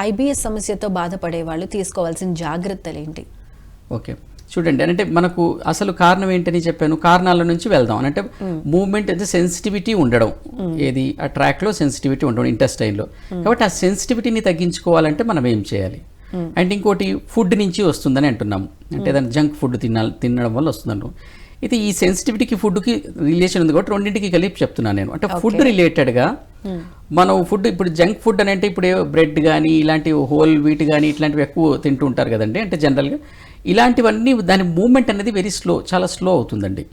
IBS సమస్యతో బాధపడే వాళ్ళు తీసుకోవాల్సిన జాగ్రత్తలు ఏంటి ఓకే. చూడండి అంటే మనకు అసలు కారణం ఏంటని చెప్పాను. కారణాల నుంచి వెళ్దాం. అంటే మూవ్మెంట్ అయితే సెన్సిటివిటీ ఉండడం. ఏది? ఆ ట్రాక్లో సెన్సిటివిటీ ఉండడం ఇంటెస్టైన్లో. కాబట్టి ఆ సెన్సిటివిటీని తగ్గించుకోవాలంటే మనం ఏం చేయాలి? అండ్ ఇంకోటి ఫుడ్ నుంచి వస్తుందని అంటున్నాము. అంటే ఏదైనా జంక్ ఫుడ్ తినాలి తినడం వల్ల వస్తుందను అయితే ఈ సెన్సిటివిటీకి ఫుడ్కి రిలేషన్ ఉంది కాబట్టి రెండింటికి కలిపి చెప్తున్నాను నేను. అంటే ఫుడ్ రిలేటెడ్గా మనం ఫుడ్ ఇప్పుడు జంక్ ఫుడ్ అని అంటే ఇప్పుడు బ్రెడ్ కానీ ఇలాంటి హోల్ వీట్ కానీ ఇట్లాంటివి ఎక్కువ తింటూ ఉంటారు కదండి అంటే జనరల్గా. ఇలాంటివన్నీ దాని మూమెంట్ అనేది వెరీ స్లో చాలా స్లో అవుతుందండి.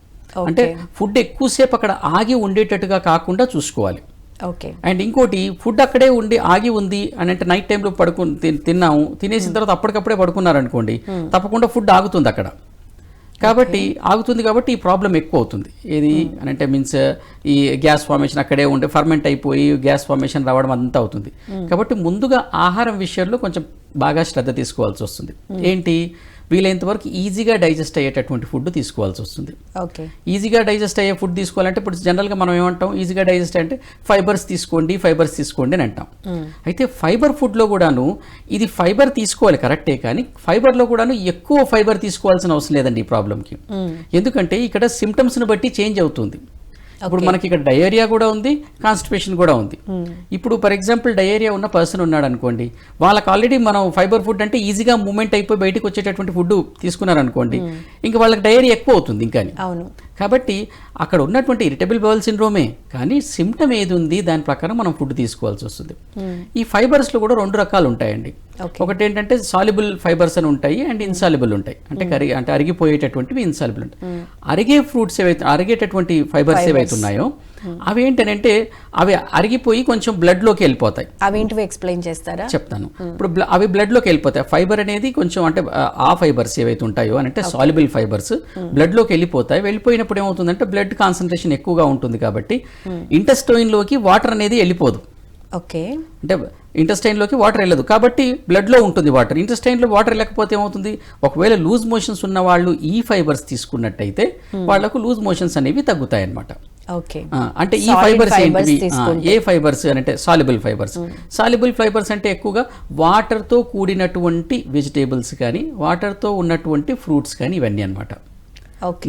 అంటే ఫుడ్ ఎక్కువసేపు అక్కడ ఆగి ఉండేటట్టుగా కాకుండా చూసుకోవాలి. ఓకే. అండ్ ఇంకోటి ఫుడ్ అక్కడే ఉండి ఆగి ఉంది అని అంటే నైట్ టైంలో పడుకు తి- తిన్నాము తినేసిన తర్వాత అప్పటికప్పుడే పడుకున్నారు అనుకోండి తప్పకుండా ఫుడ్ ఆగుతుంది అక్కడ. కాబట్టి ఆగుతుంది కాబట్టి ఈ ప్రాబ్లం ఎక్కువ అవుతుంది. ఏది అని అంటే మీన్స్ ఈ గ్యాస్ ఫార్మేషన్ అక్కడే ఉండి ఫర్మెంట్ అయిపోయి గ్యాస్ ఫార్మేషన్ రావడం అంతా అవుతుంది. కాబట్టి ముందుగా ఆహారం విషయంలో కొంచెం బాగా శ్రద్ధ తీసుకోవాల్సి వస్తుంది. ఏంటి? వీలైనంత వరకు ఈజీగా డైజెస్ట్ అయ్యేటటువంటి ఫుడ్ తీసుకోవాల్సి వస్తుంది. ఓకే. ఈజీగా డైజెస్ట్ అయ్యే ఫుడ్ తీసుకోవాలంటే ఇప్పుడు జనరల్గా మనం ఏమంటాం? ఈజీగా డైజెస్ట్ అంటే ఫైబర్స్ తీసుకోండి ఫైబర్స్ తీసుకోండి అని అంటాం. అయితే ఫైబర్ ఫుడ్లో కూడాను ఇది ఫైబర్ తీసుకోవాలి కరెక్టే కానీ ఫైబర్లో కూడాను ఎక్కువ ఫైబర్ తీసుకోవాల్సిన అవసరం లేదండి ఈ ప్రాబ్లంకి ఎందుకంటే ఇక్కడ సిమ్టమ్స్ని బట్టి చేంజ్ అవుతుంది. ఇప్పుడు మనకి ఇక్కడ డయేరియా కూడా ఉంది కాన్స్టిపేషన్ కూడా ఉంది. ఇప్పుడు ఫర్ ఎగ్జాంపుల్ డయేరియా ఉన్న పర్సన్ ఉన్నాడు అనుకోండి వాళ్ళకి ఆల్రెడీ మనం ఫైబర్ ఫుడ్ అంటే ఈజీగా మూమెంట్ అయిపోయి బయటకు వచ్చేటటువంటి ఫుడ్ తీసుకున్నారు అనుకోండి ఇంకా వాళ్ళకి డయేరియా ఎక్కువ అవుతుంది ఇంకా అవును. కాబట్టి అక్కడ ఉన్నటువంటి ఇరిటబుల్ బౌల్ సిండ్రోమే కానీ సిమ్టమ్ ఏది ఉంది దాని ప్రకారం మనం ఫుడ్ తీసుకోవాల్సి వస్తుంది. ఈ ఫైబర్స్లో కూడా రెండు రకాలు ఉంటాయండి. ఒకటి ఏంటంటే సాల్యుబుల్ ఫైబర్స్ అని ఉంటాయి అండ్ ఇన్సాల్యుబుల్ ఉంటాయి. అంటే కరిగి అంటే అరిగిపోయేటటువంటివి ఇన్సాల్యుబుల్ ఉంటాయి. అరిగే ఫ్రూట్స్ ఏవైతే అరిగేటటువంటి ఫైబర్స్ ఏవైతే ఉన్నాయో అవి ఏంటంటే అవి అరిగిపోయి కొంచెం బ్లడ్లోకి వెళ్ళిపోతాయి. అవేంటివి ఎక్స్ప్లెయిన్ చేస్తారా? చెప్తాను. ఇప్పుడు అవి బ్లడ్లోకి వెళ్ళిపోతాయి. ఫైబర్ అనేది కొంచెం అంటే ఆ, ఫైబర్స్ ఏవైతే ఉంటాయో అని అంటే సాల్యుబుల్ ఫైబర్స్ బ్లడ్లోకి వెళ్ళిపోతాయి. వెళ్ళిపోయినప్పుడు ఏమవుతుందంటే బ్లడ్ కాన్సన్ట్రేషన్ ఎక్కువగా ఉంటుంది కాబట్టి ఇంటెస్టైన్లోకి వాటర్ అనేది వెళ్ళిపోదు. ఓకే. అంటే intestine లోకి వాటర్ వెళ్ళదు. కాబట్టి blood లో ఉంటుంది వాటర్. లో వాటర్ వెళ్ళకపోతే ఏమవుతుంది? ఒకవేళ లూజ్ మోషన్స్ ఉన్న వాళ్ళు ఈ ఫైబర్స్ తీసుకున్నట్టయితే వాళ్ళకు లూజ్ మోషన్స్ అనేవి తగ్గుతాయి అన్నమాట ఓకే అంటే ఈ ఫైబర్స్ ఏంటివి? ఏ ఫైబర్స్ అని అంటే సాల్యుబుల్ ఫైబర్స్ సాల్యుబుల్ ఫైబర్స్ అంటే ఎక్కువగా వాటర్తో కూడినటువంటి వెజిటేబుల్స్ కానీ వాటర్తో ఉన్నటువంటి ఫ్రూట్స్ కానీ ఇవన్నీ అన్నమాట. ఓకే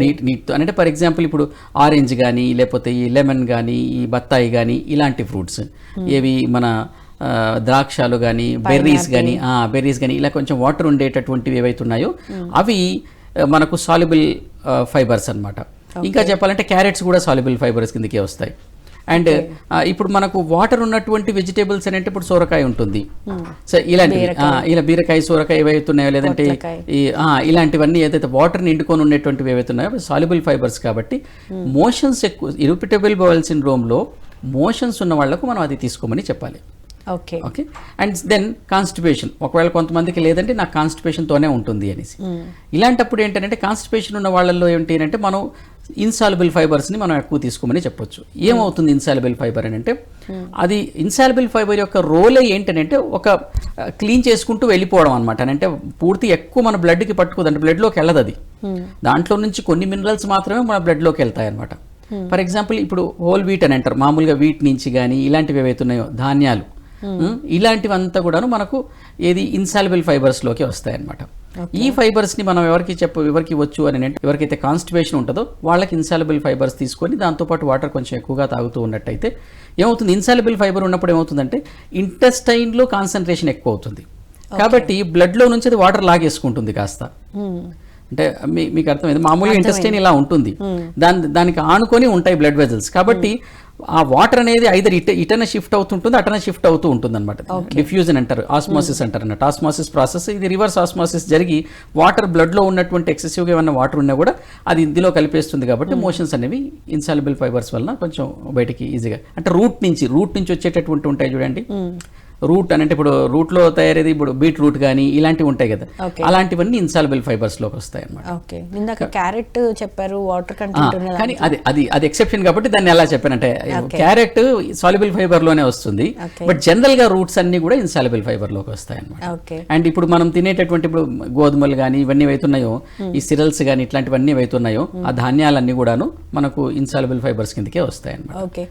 నీట్ నీట్తో అంటే ఫర్ ఎగ్జాంపుల్ ఇప్పుడు ఆరెంజ్ కానీ లేకపోతే ఈ లెమన్ కానీ ఈ బత్తాయి కానీ ఇలాంటి ఫ్రూట్స్ ఏవి మన ద్రాక్షాలు కానీ బెర్రీస్ కానీ బెర్రీస్ కానీ ఇలా కొంచెం వాటర్ ఉండేటటువంటివి ఏవైతే ఉన్నాయో అవి ఆ, మనకు సాల్యుబుల్ ఫైబర్స్ అన్నమాట. ఇంకా చెప్పాలంటే క్యారెట్స్ కూడా సాల్యుబుల్ ఫైబర్స్ కిందకే వస్తాయి. అండ్ ఇప్పుడు మనకు వాటర్ ఉన్నటువంటి వెజిటేబుల్స్ అంటే ఇప్పుడు సోరకాయ ఉంటుంది. సో ఇలాంటివి ఆ, ఇలా బీరకాయ సోరకాయ ఏవైతే ఉన్నాయో లేదంటే. ఈ ఇలాంటివన్నీ ఏదైతే వాటర్ నిండుకొని ఉండేటువంటివి ఏవైతే ఉన్నాయో సాల్యుబుల్ ఫైబర్స్ కాబట్టి మోషన్స్ ఎక్కువ ఇరిపిటబుల్ బౌల్ సిండ్రోమ్లో మోషన్స్ ఉన్న వాళ్ళకు మనం అది తీసుకోమని చెప్పాలి. Okay okay and then constipation ఒకవేళ కొంతమందికి లేదంటే నాకు కాన్స్టిపేషన్తోనే ఉంటుంది అనేసి. ఇలాంటప్పుడు ఏంటంటే కాన్స్టిపేషన్ ఉన్న వాళ్ళల్లో ఏంటి అంటే మనం ఇన్సాల్యుబుల్ ఫైబర్స్ని మనం ఎక్కువ తీసుకోమని చెప్పొచ్చు. ఏమవుతుంది ఇన్సాల్యుబుల్ ఫైబర్ అని అంటే అది ఇన్సాల్యుబుల్ ఫైబర్ యొక్క రోలే ఏంటంటే ఒక క్లీన్ చేసుకుంటూ వెళ్ళిపోవడం అనమాట అంటే పూర్తి ఎక్కువ మన బ్లడ్కి పట్టుకోదండి బ్లడ్లోకి వెళ్ళదు అది. దాంట్లో నుంచి కొన్ని మినరల్స్ మాత్రమే మన బ్లడ్లోకి వెళ్తాయి అనమాట ఫర్ ఎగ్జాంపుల్ ఇప్పుడు హోల్ వీట్ అని అంటారు. మామూలుగా వీట్ నుంచి కానీ ఇలాంటివి ఏవైతే ఉన్నాయో ధాన్యాలు ఇలాంటివంతా కూడాను మనకు ఏది ఇన్సాల్యుబుల్ ఫైబర్స్లోకి వస్తాయన్నమాట. ఈ ఫైబర్స్ని మనం ఎవరికి చెప్ప ఎవరికి ఇవ్వచ్చు అని అంటే ఎవరికైతే కాన్స్టిపేషన్ ఉంటుందో వాళ్ళకి ఇన్సాల్యుబుల్ ఫైబర్స్ తీసుకొని దాంతోపాటు వాటర్ కొంచెం ఎక్కువగా తాగుతూ ఉన్నట్టయితే ఏమవుతుంది? ఇన్సాల్యుబుల్ ఫైబర్ ఉన్నప్పుడు ఏమవుతుందంటే ఇంటెస్టైన్లో కాన్సన్ట్రేషన్ ఎక్కువ అవుతుంది కాబట్టి బ్లడ్లో నుంచి అది వాటర్ లాగేసుకుంటుంది కాస్త. అంటే మీ మీకు అర్థమైంది? మామూలుగా ఇంటెస్టైన్ ఇలా ఉంటుంది. దాని దానికి ఆనుకొని ఉంటాయి బ్లడ్ వెజల్స్ కాబట్టి ఆ వాటర్ అనేది ఐదర్ ఇట ఇటన షిఫ్ట్ అవుతుంటుంది అటన షిఫ్ట్ అవుతూ ఉంటుంది అనమాట డిఫ్యూజన్ అంటారు ఆస్మోసిస్ అంటారు అన్నట్టు. ఆస్మోసిస్ ప్రాసెస్ ఇది రివర్స్ ఆస్మోసిస్ జరిగి వాటర్ బ్లడ్లో ఉన్నటువంటి ఎక్సెసివ్గా ఏమన్నా వాటర్ ఉన్నా కూడా అది ఇందులో కలిపేస్తుంది కాబట్టి మోషన్స్ అనేవి ఇన్సాల్యుబుల్ ఫైబర్స్ వలన కొంచెం బయటికి ఈజీగా. అంటే రూట్ నుంచి రూట్ నుంచి వచ్చేటటువంటి ఉంటాయి చూడండి. రూట్ అని అంటే ఇప్పుడు రూట్లో తయారేది ఇప్పుడు బీట్ రూట్ కానీ ఇలాంటివి ఉంటాయి కదా. అలాంటివన్నీ ఇన్సాల్యుబుల్ ఫైబర్స్లోకి వస్తాయి ఇందాక క్యారెట్ చెప్పారు వాటర్ కానీ అది అది అది ఎక్సెప్షన్ కాబట్టి దాన్ని ఎలా చెప్పానంటే క్యారెట్ సాల్యుబుల్ ఫైబర్లోనే వస్తుంది. బట్ జనరల్గా రూట్స్ అన్ని కూడా ఇన్సాల్యుబుల్ ఫైబర్లోకి వస్తాయి అన్నమాట. ఓకే. అండ్ ఇప్పుడు మనం తినేటటువంటి ఇప్పుడు గోధుమలు కానీ ఇవన్నీ ఏవైతున్నాయో ఈ సిరల్స్ కానీ ఇట్లాంటివన్నీ ఏవైతున్నాయో ఆ ధాన్యాలన్నీ కూడాను మనకు ఇన్సాల్యుబుల్ ఫైబర్స్ కిందకే వస్తాయి అన్నమాట. ఓకే.